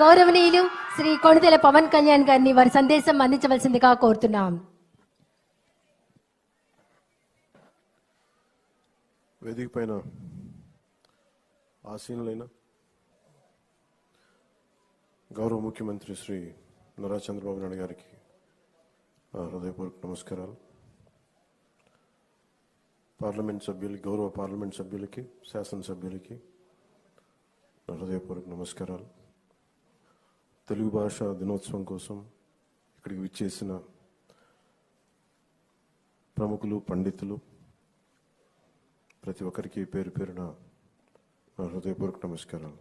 గౌరవనీయులు శ్రీ కొణితెల పవన్ కళ్యాణ్ గారిని వారి సందేశం అందించవలసిందిగా కోరుతున్నాం. వేదిక పైన ఆసీనులైన గౌరవ ముఖ్యమంత్రి శ్రీ నారా చంద్రబాబు నాయుడు గారికి నా హృదయపూర్వక నమస్కారాలు. పార్లమెంట్ సభ్యులకి గౌరవ పార్లమెంట్ సభ్యులకి శాసనసభ్యులకి నా హృదయపూర్వక నమస్కారాలు. తెలుగు భాష దినోత్సవం కోసం ఇక్కడికి విచ్చేసిన ప్రముఖులు పండితులు ప్రతి ఒక్కరికి పేరు పేరున నా హృదయపూర్వక నమస్కారాలు.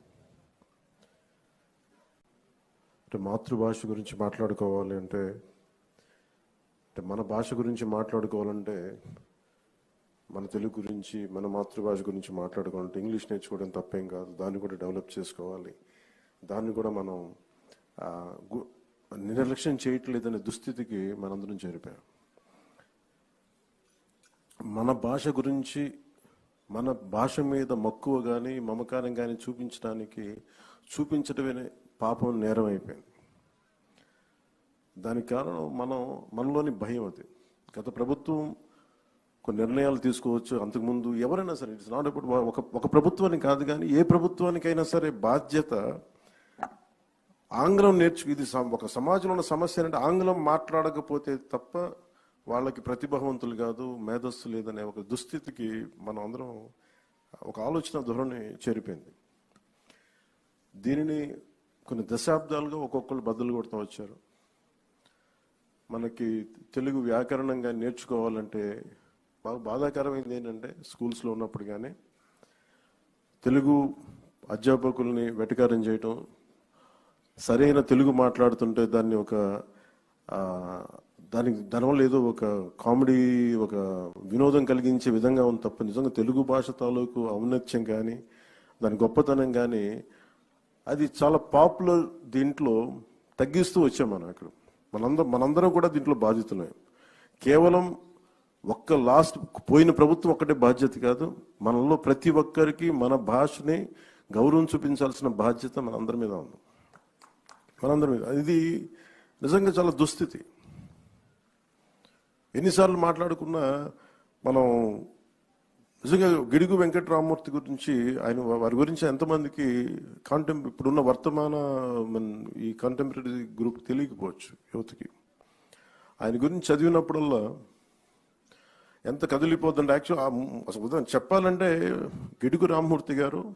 అంటే మాతృభాష గురించి మాట్లాడుకోవాలి అంటే అంటే మన భాష గురించి మాట్లాడుకోవాలంటే మన తెలుగు గురించి మన మాతృభాష గురించి మాట్లాడుకోవాలంటే ఇంగ్లీష్ నేర్చుకోవడం తప్పేం కాదు. దాన్ని కూడా డెవలప్ చేసుకోవాలి. దాన్ని కూడా మనం నిర్లక్ష్యం చేయట్లేదనే దుస్థితికి మనందరం చేరిపోయాం. మన భాష గురించి మన భాష మీద మక్కువ కానీ మమకారం కానీ చూపించడానికి చూపించడమే పాపం నేరం అయిపోయింది. దానికి కారణం మనం మనలోని భయం అది. గత ప్రభుత్వం కొన్ని నిర్ణయాలు తీసుకోవచ్చు. అంతకుముందు ఎవరైనా సరే ఇట్స్ నాట్ ఇప్పుడు ఒక ఒక ప్రభుత్వానికి కాదు కానీ ఏ ప్రభుత్వానికైనా సరే బాధ్యత ఆంగ్లం నేర్చు ఇది ఒక సమాజంలో ఉన్న సమస్య అంటే ఆంగ్లం మాట్లాడకపోతే తప్ప వాళ్ళకి ప్రతిభావంతులు కాదు మేధస్సు లేదనే ఒక దుస్థితికి మనం అందరం ఒక ఆలోచన ధోరణి చేరిపోయింది. దీనిని కొన్ని దశాబ్దాలుగా ఒక్కొక్కరు బద్దలు కొడుతూ వచ్చారు. మనకి తెలుగు వ్యాకరణంగా నేర్చుకోవాలంటే బాగా బాధాకరమైంది ఏంటంటే స్కూల్స్లో ఉన్నప్పుడు కానీ తెలుగు అధ్యాపకుల్ని వెటకారం చేయటం సరైన తెలుగు మాట్లాడుతుంటే దాన్ని ఒక దానికి దానివల్ల ఏదో ఒక కామెడీ ఒక వినోదం కలిగించే విధంగా ఉంది తప్ప నిజంగా తెలుగు భాష తాలూకు ఔన్నత్యం కానీ దాని గొప్పతనం కానీ అది చాలా పాపులర్ దీంట్లో తగ్గిస్తూ వచ్చాం మనం అక్కడ మనందరం మనందరం కూడా దీంట్లో బాధితులే కేవలం ఒక్క లాస్ట్ పోయిన ప్రభుత్వం ఒక్కటే బాధ్యత కాదు మనలో ప్రతి ఒక్కరికి మన భాషని గౌరవం చూపించాల్సిన బాధ్యత మనందరి మీద ఉంది. మనందరి మీద ఇది నిజంగా చాలా దుస్థితి. ఎన్నిసార్లు మాట్లాడుకున్నా మనం నిజంగా గిడుగు వెంకటరామూర్తి గురించి ఆయన వారి గురించి ఎంతమందికి కాంటెం ఇప్పుడున్న వర్తమాన ఈ కాంటెంపరీ గ్రూప్ తెలియకపోవచ్చు యువతకి. ఆయన గురించి చదివినప్పుడల్లా ఎంత కదిలిపోతుంటే యాక్చువల్ అసలు ఉదాహరణ చెప్పాలంటే గిడుగు రామ్మూర్తి గారు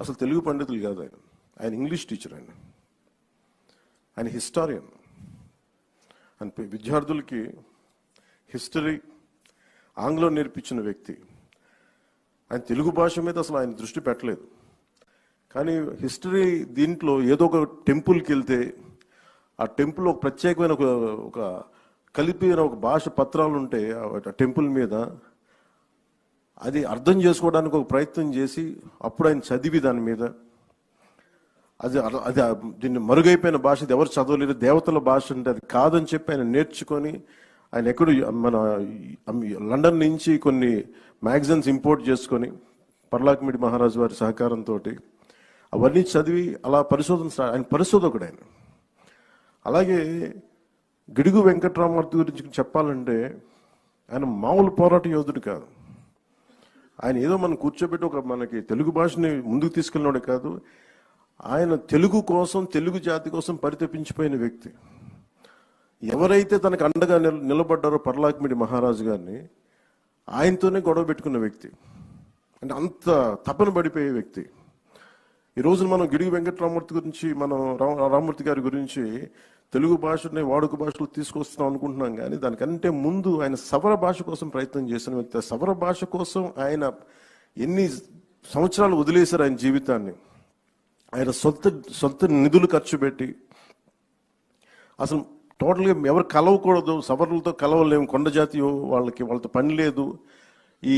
అసలు తెలుగు పండితులు కాదు ఆయన. ఆయన ఇంగ్లీష్ టీచర్ ఆయన. ఆయన హిస్టారియన్. అని విద్యార్థులకి హిస్టరీ ఆంగ్లం నేర్పించిన వ్యక్తి. ఆయన తెలుగు భాష మీద అసలు ఆయన దృష్టి పెట్టలేదు. కానీ హిస్టరీ దీంట్లో ఏదో ఒక టెంపుల్కి వెళ్తే ఆ టెంపుల్ ఒక ప్రత్యేకమైన ఒక ఒక కలిపిన ఒక భాష పత్రాలు ఉంటే ఆ టెంపుల్ మీద అది అర్థం చేసుకోవడానికి ఒక ప్రయత్నం చేసి అప్పుడు ఆయన చదివి దాని మీద అది అది దీన్ని మరుగైపోయిన భాష ఇది ఎవరు చదవలేరు. దేవతల భాష అంటే అది కాదని చెప్పి ఆయన నేర్చుకొని ఆయన ఎక్కడో మన లండన్ నుంచి కొన్ని మ్యాగజైన్స్ ఇంపోర్ట్ చేసుకొని పర్లాక్మిడి మహారాజు వారి సహకారంతో అవన్నీ చదివి అలా పరిశోధన ఆయన పరిశోధకుడు ఆయన. అలాగే గిడుగు వెంకట్రామూర్తి గురించి చెప్పాలంటే ఆయన మామూలు పోరాట యోధుడు కాదు. ఆయన ఏదో మనం కూర్చోబెట్టి ఒక మనకి తెలుగు భాషని ముందుకు తీసుకెళ్ళినోడే కాదు. ఆయన తెలుగు కోసం తెలుగు జాతి కోసం పరితపించిపోయిన వ్యక్తి. ఎవరైతే తనకు అండగా నిల- నిలబడ్డారో పర్లాక్మిడి మహారాజు గారిని ఆయనతోనే గొడవ పెట్టుకున్న వ్యక్తి. అంటే అంత తపన పడిపోయే వ్యక్తి. ఈ రోజున మనం గిడిగి వెంకటరామూర్తి గురించి మనం రా- రామూర్తి గారి గురించి తెలుగు భాషని వాడుక భాషలో తీసుకొస్తున్నాం అనుకుంటున్నాం కానీ దానికంటే ముందు ఆయన సవర భాష కోసం ప్రయత్నం చేసిన వ్యక్తి. సవర భాష కోసం ఆయన ఎన్ని సంవత్సరాలు వదిలేశారు ఆయన జీవితాన్ని? ఆయన సొంత సొంత నిధులు ఖర్చు పెట్టి అసలు టోటల్గా ఎవరు కలవకూడదు సవర్లతో కలవలేము కొండ జాతి వాళ్ళకి వాళ్ళతో పని లేదు. ఈ